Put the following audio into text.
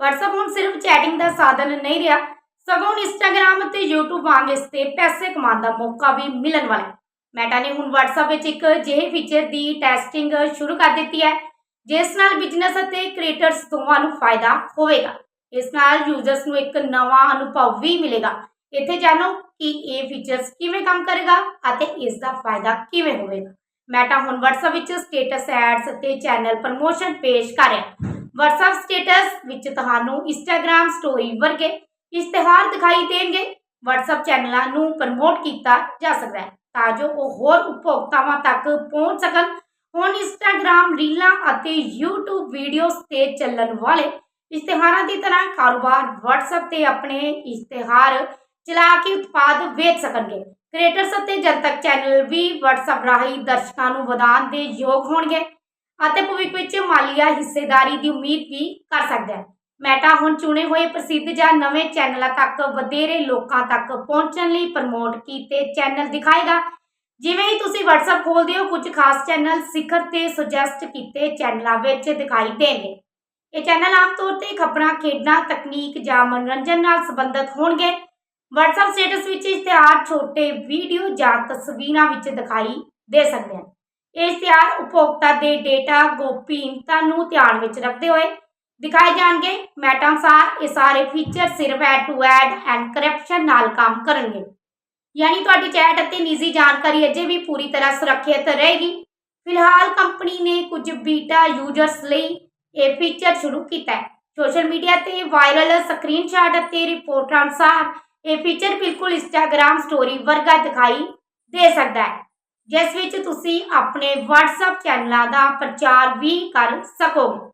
WhatsApp ਹੁਣ ਸਿਰਫ chatting ਦਾ ਸਾਧਨ ਨਹੀਂ ਰਿਹਾ। ਸਗੋਂ ਹੁਣ Instagram ਅਤੇ YouTube ਵਾਂਗ ਇਸ ਤੇ ਪੈਸੇ ਕਮਾਉਣ ਦਾ ਮੌਕਾ ਵੀ ਮਿਲਣ ਵਾਲਾ ਹੈ। ਮੈਟਾ ਨੇ ਹੁਣ WhatsApp ਵਿੱਚ ਇੱਕ ਅਜਿਹੇ ਫੀਚਰ ਦੀ ਟੈਸਟਿੰਗ ਸ਼ੁਰੂ ਕਰ ਦਿੱਤੀ ਹੈ, ਜਿਸ ਨਾਲ ਬਿਜ਼ਨਸ ਅਤੇ ਕ੍ਰੀਏਟਰਸ ਦੋਵਾਂ ਨੂੰ ਫਾਇਦਾ ਹੋਵੇਗਾ। ਇਸ ਨਾਲ ਯੂਜ਼ਰਸ ਨੂੰ ਇੱਕ ਨਵਾਂ ਅਨੁਭਵ ਵੀ ਮਿਲੇਗਾ। ਇੱਥੇ ਜਾਣੋ ਕਿ ਇਹ ਫੀਚਰਸ ਕਿਵੇਂ ਕੰਮ ਕਰੇਗਾ ਅਤੇ ਇਸ ਦਾ ਫਾਇਦਾ ਕਿਵੇਂ ਹੋਵੇਗਾ। ਮੈਟਾ ਹੁਣ WhatsApp ਵਿੱਚ ਸਟੇਟਸ ਐਡਸ ਅਤੇ ਚੈਨਲ ਪ੍ਰਮੋਸ਼ਨ ਪੇਸ਼ ਕਰ ਰਿਹਾ WhatsApp ਸਟੇਟਸ ਵਿੱਚ ਤੁਹਾਨੂੰ Instagram ਸਟੋਰੀ ਵਰਗੇ ਇਸ਼ਤਿਹਾਰ ਦਿਖਾਈ ਦੇਣਗੇ। WhatsApp ਚੈਨਲਾਂ ਨੂੰ ਪ੍ਰਮੋਟ ਕੀਤਾ ਜਾ ਸਕਦਾ ਹੈ ਤਾਂ ਜੋ ਉਹ ਹੋਰ ਉਪਭੋਗਤਾਵਾਂ ਤੱਕ ਪਹੁੰਚ ਸਕਣ। ਹੁਣ Instagram ਰੀਲਾਂ ਅਤੇ YouTube ਵੀਡੀਓਜ਼ ਤੇ ਚੱਲਣ ਵਾਲੇ ਇਸ਼ਤਿਹਾਰਾਂ ਦੀ ਤਰ੍ਹਾਂ ਕਾਰੋਬਾਰ WhatsApp ਤੇ ਆਪਣੇ ਇਸ਼ਤਿਹਾਰ ਚਲਾ ਕੇ ਉਤਪਾਦ ਵੇਚ ਸਕਣਗੇ। ਕ੍ਰੀਏਟਰਸ ਅਤੇ ਜਨਤਕ ਚੈਨਲ ਵੀ WhatsApp ਰਾਹੀਂ ਦਰਸ਼ਕਾਂ ਨੂੰ ਵਧਾਉਣ ਦੇ ਯੋਗ ਹੋਣਗੇ। ਅਤੇ ਭਵਿੱਖ ਵਿੱਚ ਮਾਲੀਆ ਹਿੱਸੇਦਾਰੀ ਦੀ ਉਮੀਦ ਵੀ ਕਰ ਸਕਦਾ ਹੈ। ਮੈਟਾ ਹੁਣ ਚੁਣੇ ਹੋਏ ਪ੍ਰਸਿੱਧ ਜਾਂ ਨਵੇਂ ਚੈਨਲਾਂ ਤੱਕ ਵਧੇਰੇ ਲੋਕਾਂ ਤੱਕ ਪਹੁੰਚਣ ਲਈ ਪ੍ਰਮੋਟ ਕੀਤੇ ਚੈਨਲ ਦਿਖਾਏਗਾ। ਜਿਵੇਂ ਹੀ ਤੁਸੀਂ WhatsApp ਖੋਲਦੇ ਹੋ, ਕੁਝ ਖਾਸ ਚੈਨਲ ਸਿਖਰ ਤੇ ਸੁਜੈਸਟ ਕੀਤੇ ਚੈਨਲਾਂ ਵਿੱਚ ਦਿਖਾਈ ਦੇਣਗੇ। ਇਹ ਚੈਨਲ ਆਮ ਤੌਰ ਤੇ ਖਬਰਾਂ, ਖੇਡਾਂ, ਤਕਨੀਕ ਜਾਂ ਮਨੋਰੰਜਨ ਨਾਲ ਸੰਬੰਧਿਤ ਹੋਣਗੇ। WhatsApp ਸਟੇਟਸ ਵਿੱਚ ਇਸ਼ਤਿਹਾਰ, ਛੋਟੇ ਵੀਡੀਓ ਜਾਂ ਤਸਵੀਰਾਂ ਵਿੱਚ ਦਿਖਾਈ ਦੇ ਸਕਦੇ ਹਨ। ਇਸ਼ਤਿਹਾਰ ਉਪਭੋਗਤਾ ਦੇ ਡੇਟਾ ਗੋਪਨੀਯਤਾ ਨੂੰ ਧਿਆਨ ਵਿੱਚ ਰੱਖਦੇ ਹੋਏ ਦਿਖਾਏ ਜਾਣਗੇ। ਮੈਟ ਅਨੁਸਾਰ ਇਹ ਸਾਰੇ ਫੀਚਰ ਸਿਰਫ end to end encryption ਨਾਲ ਕੰਮ ਕਰਨਗੇ। ਯਾਨੀ ਤੁਹਾਡੀ ਚੈਟ ਅਤੇ ਨਿੱਜੀ ਜਾਣਕਾਰੀ ਅਜੇ ਵੀ ਪੂਰੀ ਤਰ੍ਹਾਂ ਸੁਰੱਖਿਅਤ ਰਹੇਗੀ। ਫਿਲਹਾਲ ਕੰਪਨੀ ਨੇ ਕੁਝ ਬੀਟਾ ਯੂਜ਼ਰਸ ਲਈ ਇਹ ਫੀਚਰ ਸ਼ੁਰੂ ਕੀਤਾ ਹੈ। ਸੋਸ਼ਲ ਮੀਡੀਆ ਤੇ ਵਾਇਰਲ ਸਕਰੀਨਸ਼ਾਟ ਅਤੇ ਰਿਪੋਰਟਾਂ ਅਨੁਸਾਰ ਇਹ ਫੀਚਰ ਬਿਲਕੁਲ ਇੰਸਟਾਗ੍ਰam ਸਟੋਰੀ ਵਰਗਾ ਦਿਖਾਈ ਦੇ ਸਕਦਾ ਹੈ। ਜਿਸ ਵਿੱਚ ਤੁਸੀਂ ਆਪਣੇ WhatsApp ਚੈਨਲਾਂ ਦਾ ਪ੍ਰਚਾਰ ਵੀ ਕਰ ਸਕੋਗੇ।